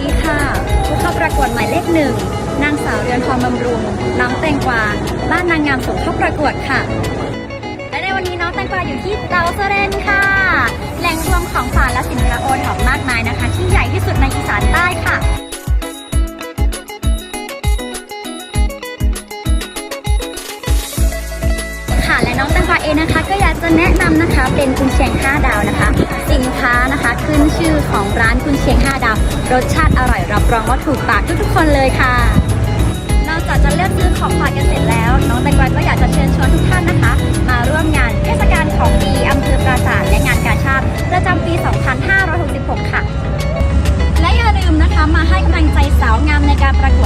ดีค่ะ ผู้เข้าประกวดหมายเลขหนึ่งนางสาวเรือนทองบำรุง น้องแตงกวา บ้านนางงามส่งเข้าประกวดค่ะ และในวันนี้น้องแตงกวาอยู่ที่เตาเซเรน เองนะคะก็อยากจะแนะนำนะคะเป็นกุนเชียง 5 ดาวนะคะ สินค้านะคะขึ้นชื่อของร้านกุนเชียง 5 ดาว รสชาติอร่อยรับรองว่าถูกปากทุกๆคนเลยค่ะ นอกจากจะเลือกซื้อของฝากกันเสร็จแล้ว น้องแตงกวาก็อยากจะเชิญชวนทุกท่านนะคะ มาร่วมงานเทศกาลของดีอำเภอปราสาทและงานกาชาติประจำปี 2566 ค่ะ และอย่าลืมนะคะมาให้กำลังใจสาวงามในการประกวด